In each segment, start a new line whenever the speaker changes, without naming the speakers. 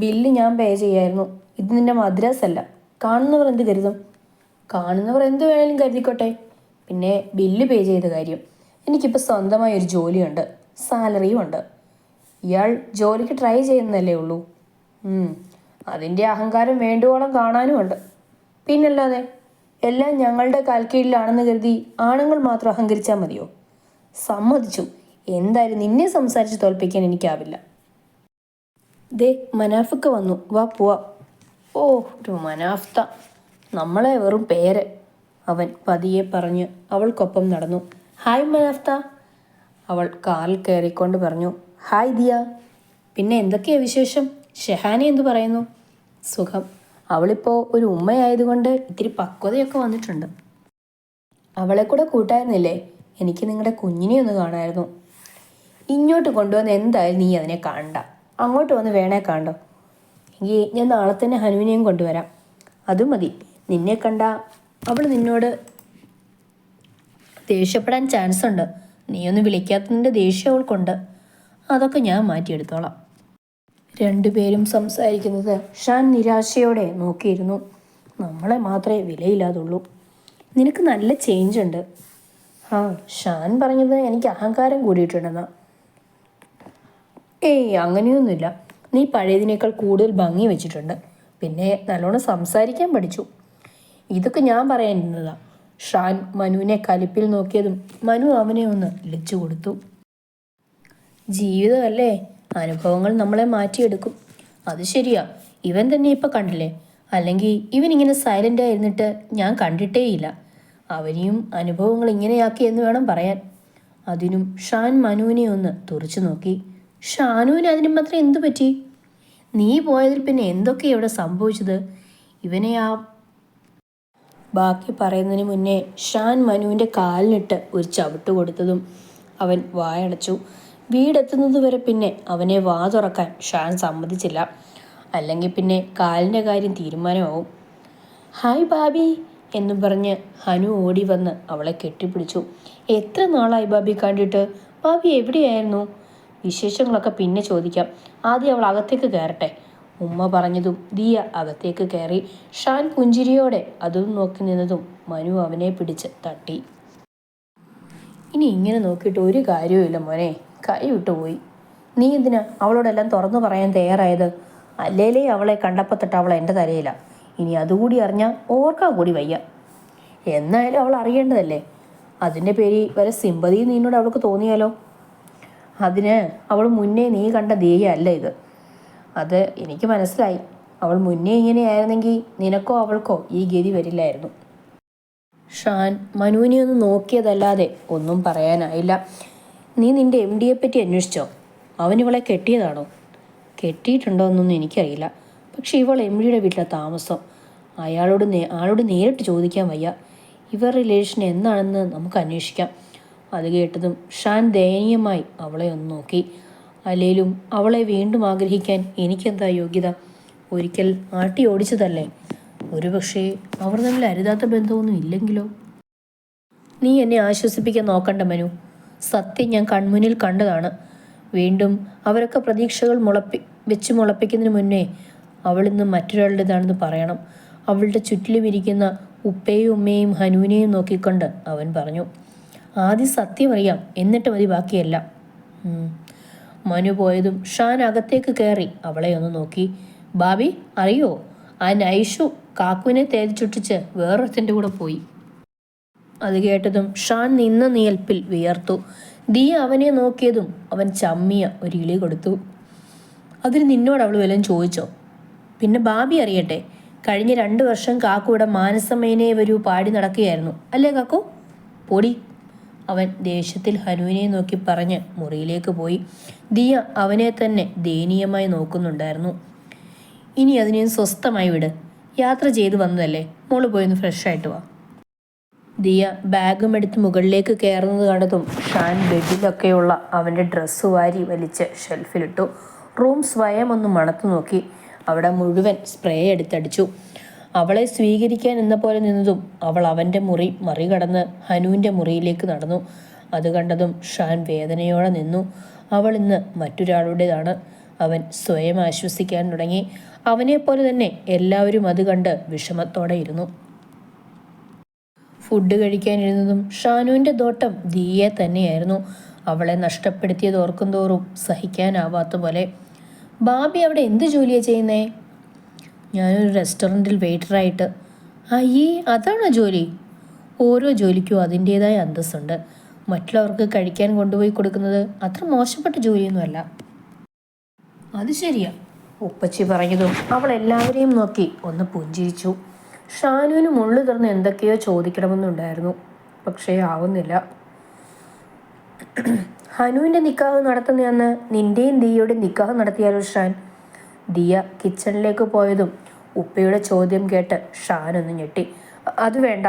Bill ഞാൻ പേ ചെയ്യായിരുന്നു. ഇത് നിന്റെ മദ്രാസ് അല്ല. കാണുന്നവർ എന്ത് കരുതും? കാണുന്നവർ എന്ത് വേണേലും കരുതിക്കോട്ടെ. പിന്നെ ബില്ല് പേ ചെയ്ത കാര്യം. എനിക്കിപ്പോൾ സ്വന്തമായ ഒരു ജോലിയുണ്ട്. സാലറിയും ഉണ്ട്. ഇയാൾ ജോലിക്ക് ട്രൈ ചെയ്യുന്നതല്ലേ ഉള്ളൂ. അതിന്റെ അഹങ്കാരം വേണ്ടുവോളം കാണാനുമുണ്ട് പിന്നല്ലാതെ എല്ലാം ഞങ്ങളുടെ കാൽക്കീഴിലാണെന്ന് കരുതി ആണുങ്ങൾ മാത്രം അഹങ്കരിച്ചാൽ മതിയോ? സമ്മതിച്ചു. എന്തായാലും നിന്നെ സംസാരിച്ച് തോൽപ്പിക്കാൻ എനിക്കാവില്ല. ദേ മനാഫിക്ക വന്നു. വാ പോവാ. ഓ ഒരു മനാഫ്ത. നമ്മളെ വെറും പേര്. അവൻ പതിയെ പറഞ്ഞ് അവൾക്കൊപ്പം നടന്നു. ഹായ് മനാഫ്ത. അവൾ കാറിൽ കയറിക്കൊണ്ട് പറഞ്ഞു ഹായ് ദിയ. പിന്നെ എന്തൊക്കെയാ വിശേഷം? ഷെഹാനി എന്തു പറയുന്നു? സുഖം. അവളിപ്പോൾ ഒരു ഉമ്മയായതുകൊണ്ട് ഇത്തിരി പക്വതയൊക്കെ വന്നിട്ടുണ്ട്. അവളെ കൂടെ കൂട്ടായിരുന്നില്ലേ? എനിക്ക് നിങ്ങളുടെ കുഞ്ഞിനെ ഒന്ന് കാണായിരുന്നു. ഇങ്ങോട്ട് കൊണ്ടുവന്ന് എന്തായാലും നീ അതിനെ കാണണ്ട അങ്ങോട്ട് വന്ന് വേണേ കാണ്ടോ? എങ്കിൽ ഞാൻ നാളെ തന്നെ ഹനുവിനെയും കൊണ്ടുവരാം. അതും മതി. നിന്നെ കണ്ട അവൾ നിന്നോട് ദേഷ്യപ്പെടാൻ ചാൻസ് ഉണ്ട്. നീ ഒന്ന് വിളിക്കാത്തതിന്റെ ദേഷ്യം അവൾക്കുണ്ട്. അതൊക്കെ ഞാൻ മാറ്റിയെടുത്തോളാം. രണ്ടുപേരും സംസാരിക്കുന്നത് ഷാൻ നിരാശയോടെ നോക്കിയിരുന്നു. നമ്മളെ മാത്രമേ വിലയില്ലാതുള്ളൂ. നിനക്ക് നല്ല ചേഞ്ച് ഉണ്ട്. ആ ഷാൻ പറഞ്ഞത് എനിക്ക് അഹങ്കാരം കൂടിയിട്ടുണ്ടെന്നാ. ഏയ് അങ്ങനെയൊന്നുമില്ല. നീ പഴയതിനേക്കാൾ കൂടുതൽ ഭംഗി വെച്ചിട്ടുണ്ട്. പിന്നെ നല്ലോണം സംസാരിക്കാൻ പഠിച്ചു. ഇതൊക്കെ ഞാൻ പറയാനിരുന്നതാ. ഷാൻ മനുവിനെ കലിപ്പിൽ നോക്കിയതും മനു അവനെ ഒന്ന് ഇളിച്ചു കൊടുത്തു. ജീവിതമല്ലേ? അനുഭവങ്ങൾ നമ്മളെ മാറ്റിയെടുക്കും. അത് ശരിയാ. ഇവൻ തന്നെ ഇപ്പൊ കണ്ടില്ലേ? അല്ലെങ്കിൽ ഇവൻ ഇങ്ങനെ സൈലന്റ് ആയിരുന്നിട്ട് ഞാൻ കണ്ടിട്ടേയില്ല. അവനെയും അനുഭവങ്ങൾ ഇങ്ങനെയാക്കി എന്ന് വേണം പറയാൻ. അതിനും ഷാൻ മനുവിനെ ഒന്ന് തുറച്ചു നോക്കി. ഷാനുവിന് അതിന് മാത്രം എന്തു പറ്റി? നീ പോയതിൽ പിന്നെ എന്തൊക്കെ ഇവിടെ സംഭവിച്ചത്? ഇവനെ ആ ബാക്കി പറയുന്നതിന് മുന്നേ ഷാൻ മനുവിന്റെ കാലിനിട്ട് ഒരു ചവിട്ട് കൊടുത്തതും അവൻ വായടച്ചു. വീടെത്തുന്നത് വരെ പിന്നെ അവനെ വാ തുറക്കാൻ ഷാൻ സമ്മതിച്ചില്ല. അല്ലെങ്കിൽ പിന്നെ കാലിന്റെ കാര്യം തീരുമാനമാവും. ഹായ് ബാബി എന്നും പറഞ്ഞ് ഹനു ഓടി വന്ന് അവളെ കെട്ടിപ്പിടിച്ചു. എത്ര നാളായി ബാബി കണ്ടിട്ട്? ബാബി എവിടെയായിരുന്നു? വിശേഷങ്ങളൊക്കെ പിന്നെ ചോദിക്കാം. ആദ്യം അവൾ അകത്തേക്ക് കയറട്ടെ. ഉമ്മ പറഞ്ഞതും ദിയ അകത്തേക്ക് കയറി ഷാൻ പുഞ്ചിരിയോടെ അതും നോക്കി നിന്നതും മനു അവനെ പിടിച്ച് തട്ടി. ഇനി ഇങ്ങനെ നോക്കിയിട്ട് ഒരു കാര്യവുമില്ല മോനെ. കൈ വിട്ടുപോയി നീ എന്തിനാ അവളോടെല്ലാം തുറന്നു പറയാൻ തയ്യാറായത്? അല്ലേലേ അവളെ കണ്ടപ്പോൾ തൊട്ട് അവൾ എന്റെ തലയില. ഇനി അതുകൂടി അറിഞ്ഞാൽ ഓർക്കാൻ കൂടി വയ്യ. എന്നായാലും അവൾ അറിയേണ്ടതല്ലേ? അതിന്റെ പേരിൽ വരെ സിമ്പതി നിന്നോട് അവൾക്ക് തോന്നിയാലോ? അതിന് അവൾ മുന്നേ നീ കണ്ട ദേയല്ല ഇത്. അത് എനിക്ക് മനസ്സിലായി. അവൾ മുന്നേ ഇങ്ങനെയായിരുന്നെങ്കിൽ നിനക്കോ അവൾക്കോ ഈ ഗതി വരില്ലായിരുന്നു. ഷാൻ മനുവിനെ ഒന്ന് നോക്കിയതല്ലാതെ ഒന്നും പറയാനായില്ല. നീ നിന്റെ എം ഡിയെ പറ്റി അന്വേഷിച്ചോ? അവൻ ഇവളെ കെട്ടിയതാണോ? കെട്ടിയിട്ടുണ്ടോ എന്നൊന്നും എനിക്കറിയില്ല. പക്ഷെ ഇവൾ എം ഡിയുടെ വീട്ടിലെ താമസം. അയാളോട് ആളോട് നേരിട്ട് ചോദിക്കാൻ വയ്യ. ഇവർ റിലേഷൻ എന്താണെന്ന് നമുക്ക് അന്വേഷിക്കാം. അത് കേട്ടതും ഷാൻ ദയനീയമായി അവളെ ഒന്ന് നോക്കി. അല്ലേലും അവളെ വീണ്ടും ആഗ്രഹിക്കാൻ എനിക്കെന്താ യോഗ്യത? ഒരിക്കൽ ആട്ടി ഓടിച്ചതല്ലേ? ഒരുപക്ഷേ അവർ തമ്മിൽ അരുതാത്ത ബന്ധമൊന്നും ഇല്ലെങ്കിലോ? നീ എന്നെ ആശ്വസിപ്പിക്കാൻ നോക്കണ്ട മനു. സത്യം ഞാൻ കൺമുന്നിൽ കണ്ടതാണ്. വീണ്ടും അവരൊക്കെ പ്രതീക്ഷകൾ മുളപ്പി വെച്ച് മുളപ്പിക്കുന്നതിന് മുന്നേ അവൾ ഇന്ന് മറ്റൊരാളുടേതാണെന്ന് പറയണം. അവളുടെ ചുറ്റിലും ഇരിക്കുന്ന ഉപ്പയും ഉമ്മയും ഹനുവിനെയും നോക്കിക്കൊണ്ട് അവൻ പറഞ്ഞു ആദ്യം സത്യം അറിയാം എന്നിട്ട് മതി ബാക്കിയെല്ലാം. മനു പോയതും ഷാൻ അകത്തേക്ക് കയറി. അവളെ ഒന്ന് നോക്കി. ബാബി അറിയോ? ആ നൈഷു കാക്കുവിനെ തേതിച്ചുട്ടിച്ച് വേറൊരുത്തന്റെ കൂടെ പോയി. അത് കേട്ടതും ഷാൻ നിന്ന നിയൽപ്പിൽ വിയർത്തു. ദിയ അവനെ നോക്കിയതും അവൻ ചമ്മിയ ഒരു ഇളി കൊടുത്തു. അതിന് നിന്നോട് അവൾ വല്ലതും ചോദിച്ചോ? പിന്നെ ബാബി അറിയട്ടെ. കഴിഞ്ഞ രണ്ട് വർഷം കാക്കുവിടെ മാനസമേനെ വരൂ പാടി നടക്കുകയായിരുന്നു. അല്ലേ കാക്കു? പൊടി അവൻ ദേഷ്യത്തിൽ ഹനുവിനെ നോക്കി പറഞ്ഞ് മുറിയിലേക്ക് പോയി. ദിയ അവനെ തന്നെ ദയനീയമായി നോക്കുന്നുണ്ടായിരുന്നു. ഇനി അതിനെ സ്വസ്ഥമായി വിട്. യാത്ര ചെയ്തു വന്നതല്ലേ? മോൾ പോയൊന്ന് ഫ്രഷ് ആയിട്ട് വാ. ദിയ ബാഗും എടുത്ത് മുകളിലേക്ക് കയറുന്നത് കണ്ടതും ഷാൻ ബെഡിലൊക്കെയുള്ള അവന്റെ ഡ്രസ്സ് വാരി വലിച്ച് ഷെൽഫിലിട്ടു റൂം സ്വയം ഒന്ന് മണത്തു നോക്കി അവിടെ മുഴുവൻ സ്പ്രേ എടുത്തടിച്ചു. അവളെ സ്വീകരിക്കാൻ എന്ന പോലെ നിന്നതും അവൾ അവന്റെ മുറി മറികടന്ന് ഹനുവിന്റെ മുറിയിലേക്ക് നടന്നു. അത് കണ്ടതും ഷാൻ വേദനയോടെ നിന്നു. അവൾ ഇന്ന് മറ്റൊരാളുടേതാണ്. അവൻ സ്വയം ആശ്വസിക്കാൻ തുടങ്ങി. അവനെപ്പോലെ തന്നെ എല്ലാവരും അത് കണ്ട് വിഷമത്തോടെ ഇരുന്നു. ഫുഡ് കഴിക്കാനിരുന്നതും ഷാനുവിന്റെ ദോട്ടം ദിയെ തന്നെയായിരുന്നു. അവളെ നഷ്ടപ്പെടുത്തിയത് ഓർക്കും തോറും സഹിക്കാനാവാത്ത പോലെ. ബാബി അവിടെ എന്ത് ജോലിയാണ് ചെയ്യുന്നേ? ഞാനൊരു റെസ്റ്റോറന്റിൽ വെയിറ്ററായിട്ട് അയ്യേ അതാണോ ജോലി? ഓരോ ജോലിക്കും അതിന്റേതായ അന്തസ്സുണ്ട്. മറ്റുള്ളവർക്ക് കഴിക്കാൻ കൊണ്ടുപോയി കൊടുക്കുന്നത് അത്ര മോശപ്പെട്ട ജോലിയൊന്നുമല്ല. അത് ശരിയാ. ഉപ്പച്ചി പറഞ്ഞതും അവൾ എല്ലാവരെയും നോക്കി ഒന്ന് പുഞ്ചിരിച്ചു. ഷാനുവിന് മുള്ളു തുറന്ന് എന്തൊക്കെയോ ചോദിക്കണമെന്നുണ്ടായിരുന്നു. പക്ഷേ ആവുന്നില്ല. ഹനുവിന്റെ നിക്കാഹ് നടത്തുന്നതെന്ന് നിന്റെയും ദീയോടെ നിക്കാഹ് നടത്തിയാലോ ഷാൻ? ദിയ കിച്ചണിലേക്ക് പോയതും ഉപ്പയുടെ ചോദ്യം കേട്ട് ഷാൻ ഒന്ന് ഞെട്ടി. "അ- അത് വേണ്ട.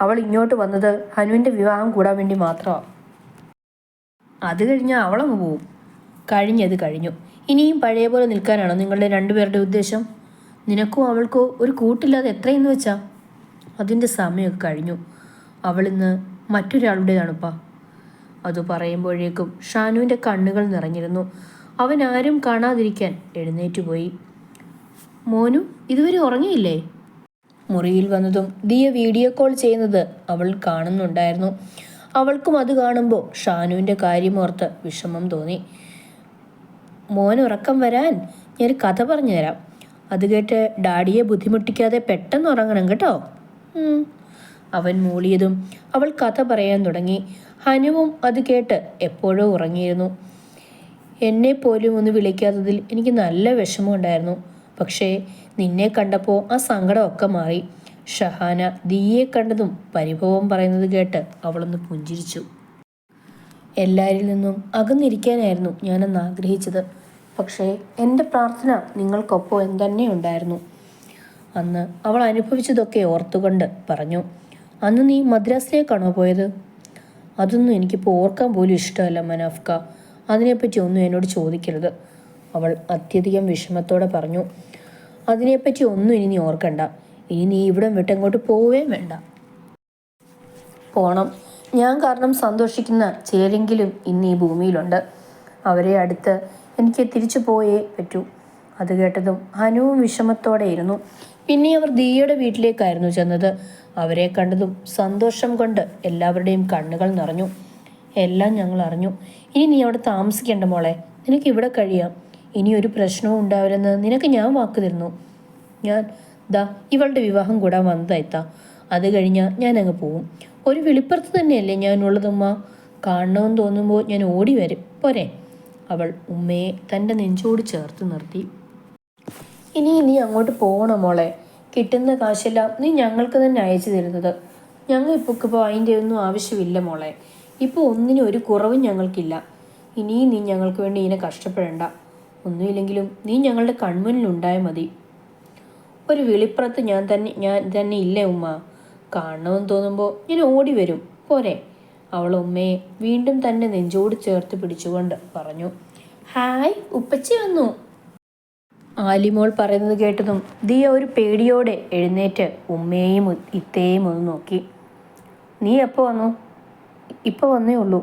അവൾ ഇങ്ങോട്ട് വന്നത് ഹനുവിന്റെ വിവാഹം കൂടാൻ വേണ്ടി മാത്രമാണ് അത് കഴിഞ്ഞാൽ അവളങ്ങ് പോവും. കഴിഞ്ഞത് കഴിഞ്ഞു. ഇനിയും പഴയ പോലെ നിൽക്കാനാണോ നിങ്ങളുടെ രണ്ടുപേരുടെ ഉദ്ദേശം? നിനക്കും അവൾക്കോ ഒരു കൂട്ടില്ലാതെ എത്രയെന്ന് വെച്ചാ? അതിന്റെ സമയമൊക്കെ കഴിഞ്ഞു. അവളിന്ന് മറ്റൊരാളുടേതാണുപ്പാ. അത് പറയുമ്പോഴേക്കും ഷാനുവിന്റെ കണ്ണുകൾ നിറഞ്ഞിരുന്നു. അവൻ ആരും കാണാതിരിക്കാൻ എഴുന്നേറ്റുപോയി. മോനു ഇതുവരെ ഉറങ്ങിയില്ലേ? മുറിയിൽ വന്നതും ദിയ വീഡിയോ കോൾ ചെയ്യുന്നത് അവൾ കാണുന്നുണ്ടായിരുന്നു. അവൾക്കും അത് കാണുമ്പോൾ ഷാനുവിന്റെ കാര്യമോർത്ത് വിഷമം തോന്നി. മോൻ ഉറക്കം വരാൻ ഞാൻ കഥ പറഞ്ഞു തരാം അത് കേട്ട് ഡാഡിയെ ബുദ്ധിമുട്ടിക്കാതെ പെട്ടെന്ന് ഉറങ്ങണം കേട്ടോ. അവൻ മൂളിയതും അവൾ കഥ പറയാൻ തുടങ്ങി. ഹനുവും അത് കേട്ട് എപ്പോഴോ ഉറങ്ങിയിരുന്നു. എന്നെ പോലും ഒന്ന് വിളിക്കാത്തതിൽ എനിക്ക് നല്ല വിഷമമുണ്ടായിരുന്നു. പക്ഷേ നിന്നെ കണ്ടപ്പോൾ ആ സങ്കടമൊക്കെ മാറി. ഷഹാന ദിയെ കണ്ടതും പരിഭവം പറയുന്നത് കേട്ട് അവളൊന്ന് പുഞ്ചിരിച്ചു. എല്ലാരിൽ നിന്നും അകന്നിരിക്കാനായിരുന്നു ഞാനന്ന് ആഗ്രഹിച്ചത്. പക്ഷേ എന്റെ പ്രാർത്ഥന നിങ്ങൾക്കൊപ്പം തന്നെ ഉണ്ടായിരുന്നു അന്ന് അവൾ അനുഭവിച്ചതൊക്കെ ഓർത്തുകൊണ്ട് പറഞ്ഞു അന്ന് നീ മദ്രാസിലേക്കാണോ പോയത്? അതൊന്നും എനിക്കിപ്പോൾ ഓർക്കാൻ പോലും ഇഷ്ടമല്ല മനാഫ്ക. അതിനെപ്പറ്റി ഒന്നും എന്നോട് ചോദിക്കരുത്. അവൾ അത്യധികം വിഷമത്തോടെ പറഞ്ഞു അതിനെപ്പറ്റി ഒന്നും ഇനി നീ ഓർക്കണ്ട. ഇനി നീ ഇവിടം വിട്ടെങ്ങോട്ട് പോവുകയും വേണ്ട. പോണം. ഞാൻ കാരണം സന്തോഷിക്കുന്ന ചിലരെങ്കിലും ഇന്ന് ഈ ഭൂമിയിലുണ്ട്. അവരെ അടുത്ത് എനിക്ക് തിരിച്ചു പോയേ പറ്റൂ. അത് കേട്ടതും ഹനുവും വിഷമത്തോടെ ഇരുന്നു. പിന്നെ അവർ ദിയയുടെ വീട്ടിലേക്കായിരുന്നു ചെന്നത്. അവരെ കണ്ടതും സന്തോഷം കൊണ്ട് എല്ലാവരുടെയും കണ്ണുകൾ നിറഞ്ഞു. എല്ലാം ഞങ്ങൾ അറിഞ്ഞു. ഇനി നീ അവിടെ താമസിക്കേണ്ട മോളെ. നിനക്ക് ഇവിടെ കഴിയാം. ഇനി ഒരു പ്രശ്നവും ഉണ്ടാവില്ലെന്ന് നിനക്ക് ഞാൻ വാക്ക് തരുന്നു. ഞാൻ ദാ ഇവളുടെ വിവാഹം കൂടാൻ വന്നതായിത്താ അത് കഴിഞ്ഞാൽ ഞാൻ അങ്ങ് പോവും. ഒരു വെളിപ്പുറത്ത് തന്നെയല്ലേ ഞാനുള്ളതുമ്മ കാണണമെന്ന് തോന്നുമ്പോൾ ഞാൻ ഓടി വരും. പോരെ. അവൾ ഉമ്മയെ തന്റെ നെഞ്ചോട് ചേർത്ത് നിർത്തി. ഇനി നീ അങ്ങോട്ട് പോകണം മോളെ. കിട്ടുന്ന കാശെല്ലാം നീ ഞങ്ങൾക്ക് തന്നെ അയച്ചു തരുന്നത്. ഞങ്ങൾ ഇപ്പോൾ ഇപ്പോൾ അതിന്റെ ഒന്നും ആവശ്യമില്ല മോളെ. ഇപ്പോൾ ഒന്നിനും ഒരു കുറവും ഞങ്ങൾക്കില്ല. ഇനിയും നീ ഞങ്ങൾക്ക് വേണ്ടി ഇങ്ങനെ കഷ്ടപ്പെടേണ്ട. ഒന്നുമില്ലെങ്കിലും നീ ഞങ്ങളുടെ കൺമുന്നിൽ ഉണ്ടായാൽ മതി. ഒരു വെളിപ്പുറത്ത് ഞാൻ തന്നെ ഞാൻ തന്നെ ഇല്ലേ ഉമ്മ? കാണണമെന്ന് തോന്നുമ്പോൾ ഞാൻ ഓടി വരും. പോരെ. അവൾ ഉമ്മയെ വീണ്ടും തന്നെ നെഞ്ചോട് ചേർത്ത് പിടിച്ചുകൊണ്ട് പറഞ്ഞു. ഹായ് ഉപ്പച്ചി വന്നു. ആലിമോൾ പറയുന്നത് കേട്ടതും ദിയ ഒരു പേടിയോടെ എഴുന്നേറ്റ് ഉമ്മയെയും ഇത്തേയും ഒന്ന് നോക്കി. നീ എപ്പോൾ വന്നു? ഇപ്പോൾ വന്നേ ഉള്ളൂ.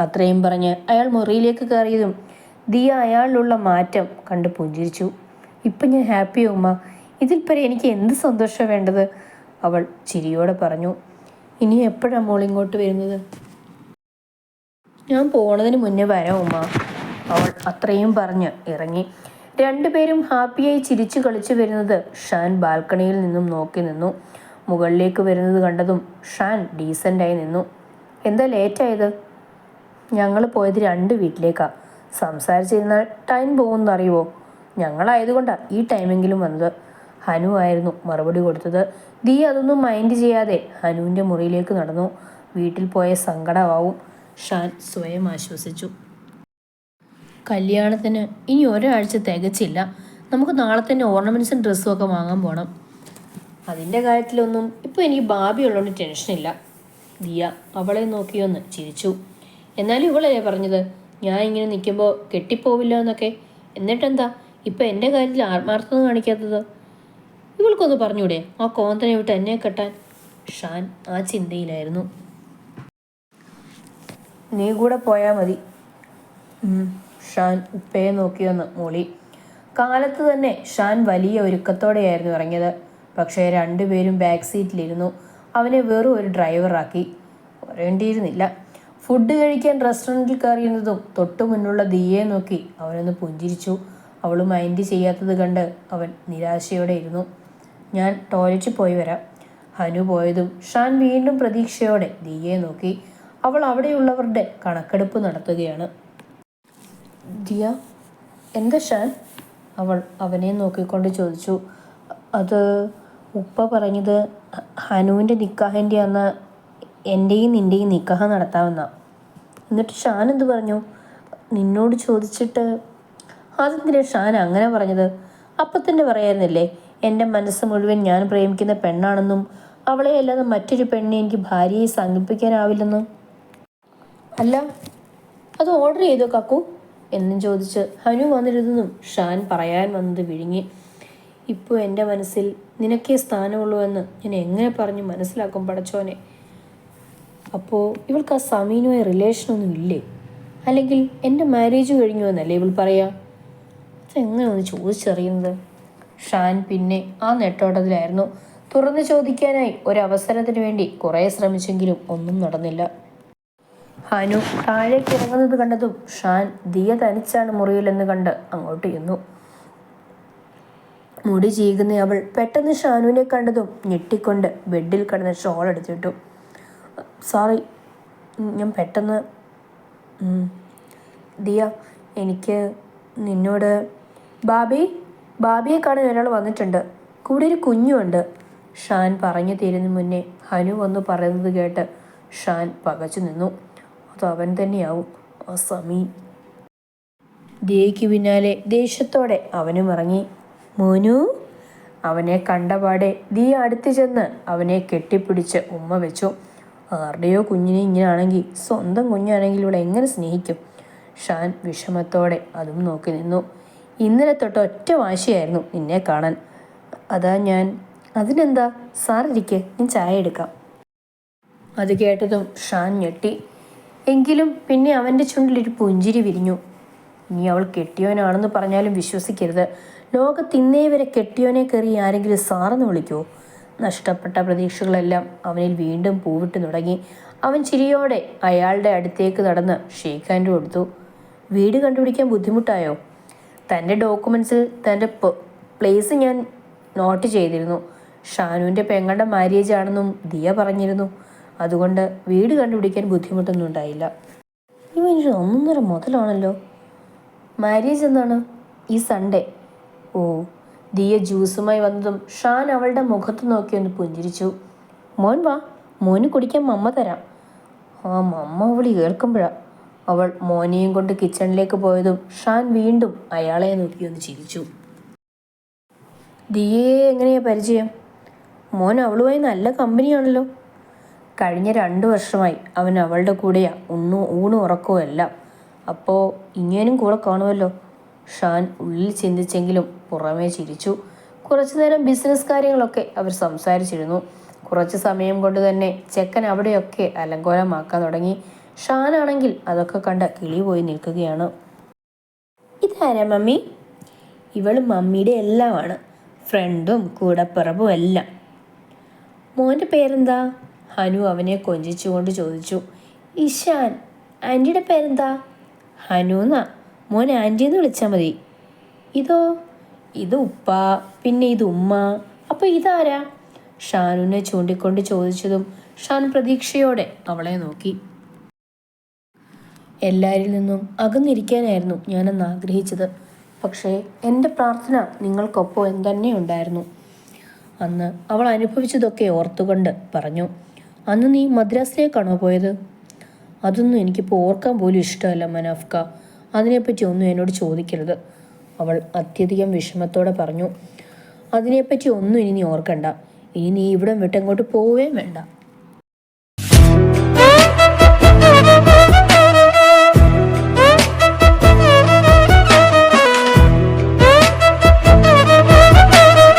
അത്രയും പറഞ്ഞ് അയാൾ മുറിയിലേക്ക് കയറിയതും ദിയ അയാളിലുള്ള മാറ്റം കണ്ട് പുഞ്ചിരിച്ചു. ഇപ്പം ഞാൻ ഹാപ്പി ഉമ്മ. ഇതിൽ പരെ എനിക്ക് എന്ത് സന്തോഷം വേണ്ടത്? അവൾ ചിരിയോടെ പറഞ്ഞു. ഇനി എപ്പോഴാണ് മോൾ ഇങ്ങോട്ട് വരുന്നത്? ഞാൻ പോണതിന് മുന്നേ വരാം ഉമ്മ. അവൾ അത്രയും പറഞ്ഞ് ഇറങ്ങി. രണ്ടുപേരും ഹാപ്പിയായി ചിരിച്ചു കളിച്ചു വരുന്നത് ഷാൻ ബാൽക്കണിയിൽ നിന്നും നോക്കി നിന്നു. മുകളിലേക്ക് വരുന്നത് കണ്ടതും ഷാൻ ഡീസന്റായി നിന്നു. എന്താ ലേറ്റായത്? ഞങ്ങൾ പോയത് രണ്ട് വീട്ടിലേക്കാണ് സംസാരിച്ചിരുന്നാൽ ടൈം പോകുമെന്ന് അറിയുമോ ഞങ്ങളായതുകൊണ്ടാണ് ഈ ടൈമെങ്കിലും വന്നത്. ഹനു ആയിരുന്നു മറുപടി കൊടുത്തത്. ദീ അതൊന്നും മൈൻഡ് ചെയ്യാതെ ഹനുവിന്റെ മുറിയിലേക്ക് നടന്നു. വീട്ടിൽ പോയ സങ്കടമാവും. ഷാൻ സ്വയം ആശ്വസിച്ചു. കല്യാണത്തിന് ഇനി ഒരാഴ്ച തികച്ചില്ല. നമുക്ക് നാളെ തന്നെ ഓർണമെന്റ്സും ഡ്രസ്സും ഒക്കെ വാങ്ങാൻ പോകണം അതിന്റെ കാര്യത്തിലൊന്നും ഇപ്പോൾ എനിക്ക് ബാബി ഉള്ളതുകൊണ്ട് ടെൻഷനില്ല ദിയ അവളെ നോക്കിയൊന്ന് ചിരിച്ചു. എന്നാലും ഇവളല്ലേ പറഞ്ഞത്? ഞാൻ ഇങ്ങനെ നിൽക്കുമ്പോൾ കെട്ടിപ്പോവില്ല എന്നൊക്കെ. എന്നിട്ടെന്താ? ഇപ്പം എന്റെ കാര്യത്തിൽ ആത്മാർത്ഥത കാണിക്കാത്തത്? ഇവൾക്കൊന്ന് പറഞ്ഞൂടെ? ആ കോന്തനെ വിട്ട് എന്നെ കെട്ടാൻ ഷാൻ ആ ചിന്തയിലായിരുന്നു. നീ കൂടെ പോയാൽ മതി. ഷാൻ ഉപ്പയെ നോക്കിയൊന്ന് മോളി. കാലത്ത് തന്നെ ഷാൻ വലിയ ഒരുക്കത്തോടെയായിരുന്നു ഇറങ്ങിയത്. പക്ഷേ രണ്ടുപേരും ബാക്ക് സീറ്റിലിരുന്നു അവനെ വെറും ഒരു ഡ്രൈവറാക്കി പറയേണ്ടിയിരുന്നില്ല. ഫുഡ് കഴിക്കാൻ റെസ്റ്റോറന്റിൽ കയറിയിരുന്നതും തൊട്ടു മുന്നുള്ള ദിയെ നോക്കി അവനൊന്ന് പുഞ്ചിരിച്ചു. അവൾ മൈൻഡ് ചെയ്യാത്തത് കണ്ട് അവൻ നിരാശയോടെ ഇരുന്നു. ഞാൻ ടോയ്ലറ്റിൽ പോയി വരാം. ഹനു പോയതും ഷാൻ വീണ്ടും പ്രതീക്ഷയോടെ ദിയെ നോക്കി. അവൾ അവിടെയുള്ളവരുടെ കണക്കെടുപ്പ് നടത്തുകയാണ്. ദിയ എന്താ ഷാൻ? അവൾ അവനെ നോക്കിക്കൊണ്ട് ചോദിച്ചു. അത് ഉപ്പ പറഞ്ഞത് ഹനുവിന്റെ നിക്കാഹിന്റെ അന്ന് എന്റെയും നിന്റെയും നിക്കാഹ് നടത്താമെന്ന. എന്നിട്ട് ഷാൻ എന്ത് പറഞ്ഞു? നിന്നോട് ചോദിച്ചിട്ട് അതെന്തിനാ ഷാൻ അങ്ങനെ പറഞ്ഞത്? അപ്പം തന്നെ പറയായിരുന്നില്ലേ എന്റെ മനസ്സ് മുഴുവൻ ഞാൻ പ്രേമിക്കുന്ന പെണ്ണാണെന്നും അവളെ അല്ലാതെ മറ്റൊരു പെണ്ണിനെ എനിക്ക് ഭാര്യയെ സങ്കല്പിക്കാനാവില്ലെന്നും അല്ല അത് ഓർഡർ ചെയ്തോ കാക്കു? എന്നും ചോദിച്ച് ഹനു വന്നിരുന്നതും ഷാൻ പറയാൻ വന്നത് വിഴുങ്ങി. ഇപ്പോൾ എന്റെ മനസ്സിൽ നിനക്കേ സ്ഥാനമുള്ളൂ എന്ന് ഞാൻ എങ്ങനെ പറഞ്ഞു മനസ്സിലാക്കും പടച്ചോനെ? അപ്പോൾ ഇവൾക്ക് ആ സമീനുമായി റിലേഷനൊന്നും ഇല്ലേ? അല്ലെങ്കിൽ എന്റെ മാരേജ് കഴിഞ്ഞു എന്നല്ലേ ഇവൾ പറയാ? അതെങ്ങനെ ഒന്ന് ചോദിച്ചറിയുന്നത്? ഷാൻ പിന്നെ ആ നെട്ടോട്ടത്തിലായിരുന്നു. തുറന്നു ചോദിക്കാനായി ഒരവസരത്തിന് വേണ്ടി കുറേ ശ്രമിച്ചെങ്കിലും ഒന്നും നടന്നില്ല. ഹനു താഴേക്ക് ഇറങ്ങുന്നത് കണ്ടതും ഷാൻ ദിയ തനിച്ചാണ് മുറിയിലെന്ന് കണ്ട് അങ്ങോട്ട് ചെന്നു. മുടി ചീകുന്ന അവൾ പെട്ടെന്ന് ഷാനുവിനെ കണ്ടതും ഞെട്ടിക്കൊണ്ട് ബെഡിൽ കിടന്ന് ഷോൾ എടുത്തിട്ടു. സോറി ഞാൻ പെട്ടെന്ന് ദിയ എനിക്ക് നിന്നോട് ബാബി ബാബിയെ കാണാൻ ഒരാൾ വന്നിട്ടുണ്ട്. കൂടെ ഒരു കുഞ്ഞുണ്ട്. ഷാൻ പറഞ്ഞു തീരുന്ന മുന്നേ ഹനു വന്ന് പറയുന്നത് കേട്ട് ഷാൻ പകച്ചു നിന്നു. അത് അവൻ തന്നെയാവും ആ സമീ. ദിയയ്ക്ക് പിന്നാലെ ദേഷ്യത്തോടെ അവനും ഇറങ്ങി. മോനു അവനെ കണ്ടപാടെ ദീ അടുത്ത് ചെന്ന് അവനെ കെട്ടിപ്പിടിച്ച് ഉമ്മ വെച്ചു. ആരുടെയോ കുഞ്ഞിനെ ഇങ്ങനെയാണെങ്കിൽ സ്വന്തം കുഞ്ഞാണെങ്കിൽ ഇവിടെ എങ്ങനെ സ്നേഹിക്കും? ഷാൻ വിഷമത്തോടെ അതും നോക്കി നിന്നു. ഇന്നലെ തൊട്ട് ഒറ്റ വാശിയായിരുന്നു നിന്നെ കാണാൻ. അതാ ഞാൻ. അതിനെന്താ? സാറിരിക്കെ ഞാൻ ചായ എടുക്കാം. അത് കേട്ടതും ഷാൻ ഞെട്ടി. എങ്കിലും പിന്നെ അവന്റെ ചുണ്ടിലൊരു പുഞ്ചിരി വിരിഞ്ഞു. ഇനി അവൾ കെട്ടിയവനാണെന്ന് പറഞ്ഞാലും വിശ്വസിക്കരുത്. ലോകത്തിന്നേ വരെ കെട്ടിയോനെ കയറി ആരെങ്കിലും സാറെന്ന് വിളിക്കുമോ നഷ്ടപ്പെട്ട പ്രതീക്ഷകളെല്ലാം അവനിൽ വീണ്ടും പൂവിട്ട് തുടങ്ങി. അവൻ ചിരിയോടെ അയാളുടെ അടുത്തേക്ക് നടന്ന് ഹാൻഡ് കൊടുത്തു വീട് കണ്ടുപിടിക്കാൻ ബുദ്ധിമുട്ടായോ? തന്റെ ഡോക്യുമെൻസിൽ തന്റെ പ്ലേസ് ഞാൻ നോട്ട് ചെയ്തിരുന്നു. ഷാനുവിന്റെ പെങ്ങളുടെ മാര്യേജ് ആണെന്നും ദിയ പറഞ്ഞിരുന്നു. അതുകൊണ്ട് വീട് കണ്ടുപിടിക്കാൻ ബുദ്ധിമുട്ടൊന്നും ഉണ്ടായില്ല. ഈ മനുഷ്യൻ ഒന്നൊന്നര മുതലാണല്ലോ. മാര്യേജ് എന്നാണ് ഈ സൺഡേ ഓ ദിയ ജ്യൂസുമായി വന്നതും ഷാൻ അവളുടെ മുഖത്ത് നോക്കി ഒന്ന് പുഞ്ചിരിച്ചു. മോൻ വാ മോന് കുടിക്കാൻ മമ്മ തരാം. ആ മമ്മ അവൾ കേൾക്കുമ്പോഴാ അവൾ മോനെയും കൊണ്ട് കിച്ചണിലേക്ക് പോയതും ഷാൻ വീണ്ടും അയാളെ നോക്കി ഒന്ന് ചിരിച്ചു. ദിയയെ എങ്ങനെയാ പരിചയം? മോൻ അവളുമായി നല്ല കമ്പനിയാണല്ലോ. കഴിഞ്ഞ രണ്ട് വർഷമായി അവൻ അവളുടെ കൂടെയാ. ഉണ്ണു ഊണും ഉറക്കവും എല്ലാം. അപ്പോൾ ഇങ്ങേനും കൂടെ കാണുമല്ലോ. ഷാൻ ഉള്ളിൽ ചിന്തിച്ചെങ്കിലും പുറമേ ചിരിച്ചു. കുറച്ചു നേരം ബിസിനസ് കാര്യങ്ങളൊക്കെ അവർ സംസാരിച്ചിരുന്നു. കുറച്ച് സമയം കൊണ്ട് തന്നെ ചെക്കൻ അവിടെയൊക്കെ അലങ്കോലമാക്കാൻ തുടങ്ങി. ഷാനാണെങ്കിൽ അതൊക്കെ കണ്ട കിളി പോയി നിൽക്കുകയാണ്. ഇതാരാ മമ്മി? ഇവൾ മമ്മിയുടെ എല്ലാമാണ്. ഫ്രണ്ടും കൂടപ്പിറപ്പും എല്ലാം. മോന്റെ പേരെന്താ? ഹനു അവനെ കൊഞ്ചിച്ചുകൊണ്ട് ചോദിച്ചു. ഇഷാൻ ആന്റിയുടെ പേരെന്താ? ഹനു എന്നാ മോൻ ആന്റി എന്ന് വിളിച്ചാൽ മതി. ഇതോ? ഇത് ഉപ്പ പിന്നെ ഇത് ഉമ്മ. അപ്പോൾ ഇതാരാ? ഷാനുവിനെ ചൂണ്ടിക്കൊണ്ട് ചോദിച്ചതും ഷാൻ പ്രതീക്ഷയോടെ അവളെ നോക്കി. എല്ലാരിൽ നിന്നും അകന്നിരിക്കാനായിരുന്നു ഞാനെന്ന് ആഗ്രഹിച്ചത്. പക്ഷേ എന്റെ പ്രാർത്ഥന നിങ്ങൾക്കൊപ്പം തന്നെ ഉണ്ടായിരുന്നു അന്ന് അവൾ അനുഭവിച്ചതൊക്കെ ഓർത്തുകൊണ്ട് പറഞ്ഞു. അന്ന് നീ മദ്രാസിലേക്കാണോ പോയത്? അതൊന്നും എനിക്കിപ്പോൾ ഓർക്കാൻ പോലും ഇഷ്ടമല്ല മനാഫ്ക. അതിനെപ്പറ്റി ഒന്നും എന്നോട് ചോദിക്കരുത്. അവൾ അത്യധികം വിഷമത്തോടെ പറഞ്ഞു. അതിനെപ്പറ്റി ഒന്നും ഇനി നീ ഓർക്കണ്ട. ഇനി നീ ഇവിടം വിട്ടങ്ങോട്ട് പോവുകയും വേണ്ട.